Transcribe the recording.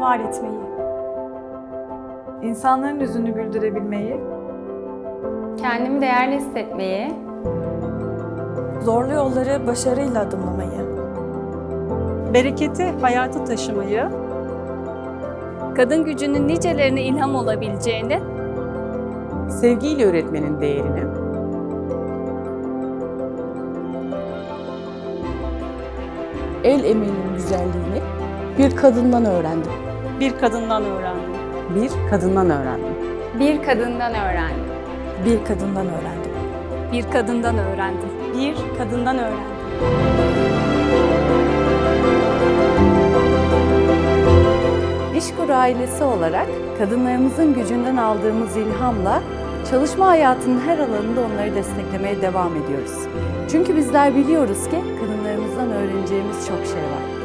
var etmeyi, insanların yüzünü güldürebilmeyi, Kendimi değerli hissetmeyi, zorlu yolları başarıyla adımlamayı, bereketi hayata taşımayı, kadın gücünün nicelerine ilham olabileceğini, sevgiyle öğretmenin değerini, el emeğinin güzelliğini bir kadından öğrendim. bir kadından öğrendim. bir kadından öğrendim. bir kadından öğrendim. bir kadından öğrendim. bir kadından öğrendim. Bir kadından öğrendim. İşkur ailesi olarak kadınlarımızın gücünden aldığımız ilhamla çalışma hayatının her alanında onları desteklemeye devam ediyoruz. Çünkü bizler biliyoruz ki kadınlarımızdan öğreneceğimiz çok şey var.